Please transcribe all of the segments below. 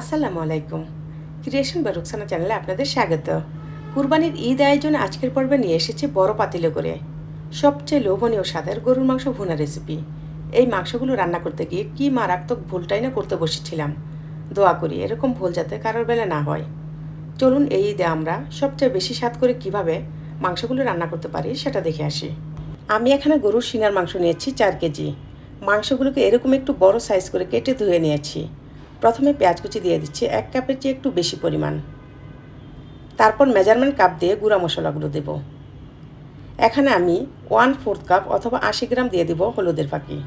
আসসালামু আলাইকুম। ক্রিয়েশন বা রুকসানা চ্যানেলে আপনাদের স্বাগত। কুরবানির ঈদ আয়োজনে আজকের পর্বে নিয়ে এসেছি বড় পাতিলে করে। সবচেয়ে লোভনীয় স্বাদের গরুর মাংস ভুনা রেসিপি এই মাংসগুলো রান্না করতে গিয়ে কী মারাত্মক ভুলটাই না করতে বসেছিলাম। দোয়া করি এরকম ভুল যাতে কারোর বেলা না হয়। চলুন এই ঈদে আমরা সবচেয়ে বেশি স্বাদ করে কীভাবে মাংসগুলো রান্না করতে পারি সেটা দেখে আসি। আমি এখানে গরুর শিঙার মাংস নিয়েছি চার কেজি। মাংসগুলোকে এরকম একটু বড় সাইজ করে কেটে ধুয়ে নিয়েছি। প্রথমে পেঁয়াজ কুচি দিয়ে দিচ্ছি, এক কাপের চেয়ে একটু বেশি পরিমাণ। তারপর মেজারমেন্ট কাপ দিয়ে গুঁড়া মশলাগুলো দেব। এখানে আমি ওয়ান ফোর্থ কাপ অথবা আশি গ্রাম দিয়ে দিব হলুদের ফাঁকি।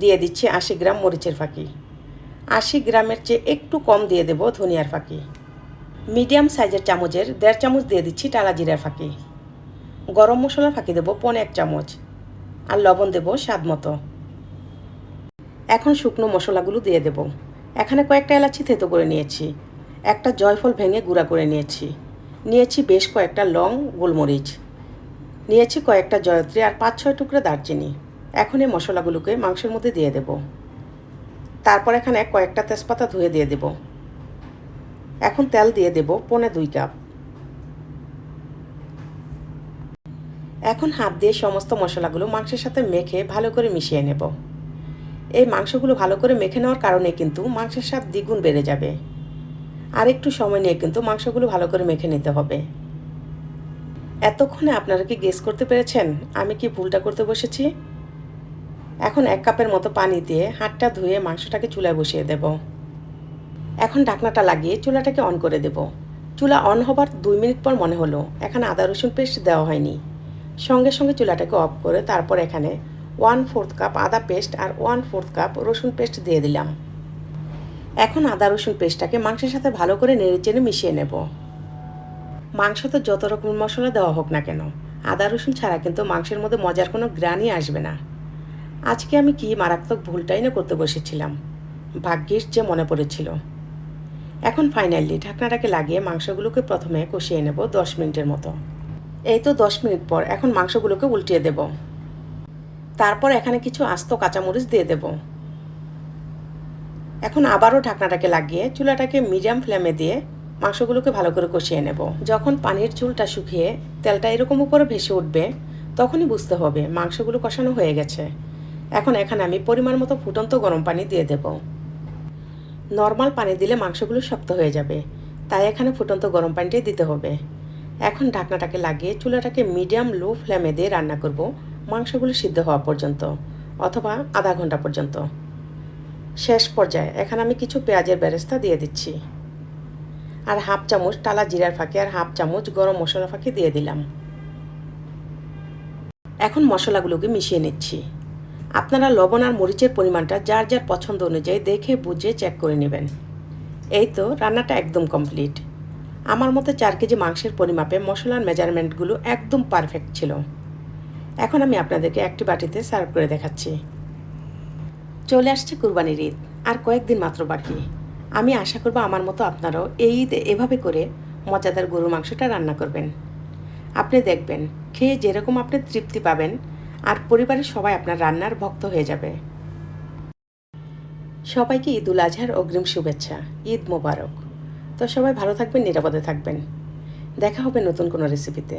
দিয়ে দিচ্ছি আশি গ্রাম মরিচের ফাঁকি। আশি গ্রামের চেয়ে একটু কম দিয়ে দেব ধনিয়ার ফাঁকি। মিডিয়াম সাইজের চামচের দেড় চামচ দিয়ে দিচ্ছি টালা জিরার ফাঁকি। গরম মশলার ফাঁকি দেবো পনে এক চামচ। আর লবণ দেবো স্বাদ মতো। এখন শুকনো মশলাগুলো দিয়ে দেব। এখানে কয়েকটা এলাচি থেতো করে নিয়েছি। একটা জয়ফল ভেঙে গুঁড়া করে নিয়েছি। নিয়েছি বেশ কয়েকটা লং গোলমরিচ। নিয়েছি কয়েকটা জয়ত্রী আর পাঁচ, ছয় টুকরা দারচিনি। এখন এই মশলাগুলোকে মাংসের মধ্যে দিয়ে দেব। তারপর এখানে কয়েকটা তেজপাতা ধুয়ে দিয়ে দেব। এখন তেল দিয়ে দেব পনে দুই কাপ। এখন হাত দিয়ে সমস্ত মশলাগুলো মাংসের সাথে মেখে ভালো করে মিশিয়ে নেব। এই মাংসগুলো ভালো করে মেখে নেওয়ার কারণে কিন্তু মাংসের স্বাদ দ্বিগুণ বেড়ে যাবে। আর একটু সময় নিয়ে কিন্তু মাংসগুলো ভালো করে মেখে নিতে হবে। এতক্ষণে আপনারা কি গেস করতে পেরেছেন আমি কি ভুলটা করতে বসেছি? এখন এক কাপের মতো পানি দিয়ে হাতটা ধুয়ে মাংসটাকে চুলায় বসিয়ে দেব। এখন ঢাকনাটা লাগিয়ে চুলাটাকে অন করে দেব। চুলা অন হবার দুই মিনিট পর মনে হলো, এখানে আদা রসুন পেস্ট দেওয়া হয়নি। সঙ্গে সঙ্গে চুলাটাকে অফ করে তারপর এখানে ওয়ান ফোর্থ কাপ আদা পেস্ট আর ওয়ান ফোর্থ কাপ রসুন পেস্ট দিয়ে দিলাম। এখন আদা রসুন পেস্টটাকে মাংসের সাথে ভালো করে নেড়ে চেড়ে মিশিয়ে নেব। মাংসতে যত রকম মশলা দেওয়া হোক না কেন, আদা রসুন ছাড়া কিন্তু মাংসের মধ্যে মজার কোনো গ্রানই আসবে না। আজকে আমি কি মারাত্মক ভুলটাই না করতে বসেছিলাম, ভাগ্যিস যে মনে পড়েছিল। এখন ফাইনালি ঢাকনাটাকে লাগিয়ে মাংসগুলোকে প্রথমে কষিয়ে নেব দশ মিনিটের মতো। এই তো দশ মিনিট পর এখন মাংসগুলোকে উল্টিয়ে দেব। তারপর এখানে কিছু আস্ত কাঁচামরিচ দিয়ে দেব। এখন আবারও ঢাকনাটাকে লাগিয়ে চুলাটাকে মিডিয়াম ফ্লেমে দিয়ে মাংসগুলোকে ভালো করে কষিয়ে নেব। যখন পানির চুলটা শুকিয়ে তেলটা এরকম উপরে ভেসে উঠবে, তখনই বুঝতে হবে মাংসগুলো কষানো হয়ে গেছে। এখন এখানে আমি পরিমাণ মতো ফুটন্ত গরম পানি দিয়ে দেব। নর্মাল পানি দিলে মাংসগুলো শক্ত হয়ে যাবে, তাই এখানে ফুটন্ত গরম পানিটাই দিতে হবে। এখন ঢাকনাটাকে লাগিয়ে চুলাটাকে মিডিয়াম লো ফ্লেমে দিয়ে রান্না করব। মাংসগুলো সিদ্ধ হওয়া পর্যন্ত অথবা আধা ঘণ্টা পর্যন্ত। শেষ পর্যায়ে এখানে আমি কিছু পেঁয়াজের বেরেস্তা দিয়ে দিচ্ছি। আর হাফ চামচ টালা জিরার ফাঁকি আর হাফ চামচ গরম মশলা ফাঁকি দিয়ে দিলাম। এখন মশলাগুলোকে মিশিয়ে নিচ্ছি। আপনারা লবণ আর মরিচের পরিমাণটা যার যার পছন্দ অনুযায়ী দেখে বুঝে চেক করে নেবেন। এই তো রান্নাটা একদম কমপ্লিট আমার মতে চার কেজি মাংসের পরিমাপে মশলার মেজারমেন্টগুলো একদম পারফেক্ট ছিল। এখন আমি আপনাদেরকে একটি বাটিতে সার্ভ করে দেখাচ্ছি। চলে আসছে কুরবানির ঈদ, আর কয়েকদিন মাত্র বাকি। আমি আশা করব আমার মতো আপনারাও এই ঈদে এভাবে করে মজাদার গরু মাংসটা রান্না করবেন। আপনি দেখবেন, খেয়ে যেরকম আপনি তৃপ্তি পাবেন, আর পরিবারের সবাই আপনার রান্নার ভক্ত হয়ে যাবে। সবাইকে ঈদ আজহার অগ্রিম শুভেচ্ছা, ঈদ মোবারক। তো সবাই ভালো থাকবেন, নিরাপদে থাকবেন। দেখা হবে নতুন কোনো রেসিপিতে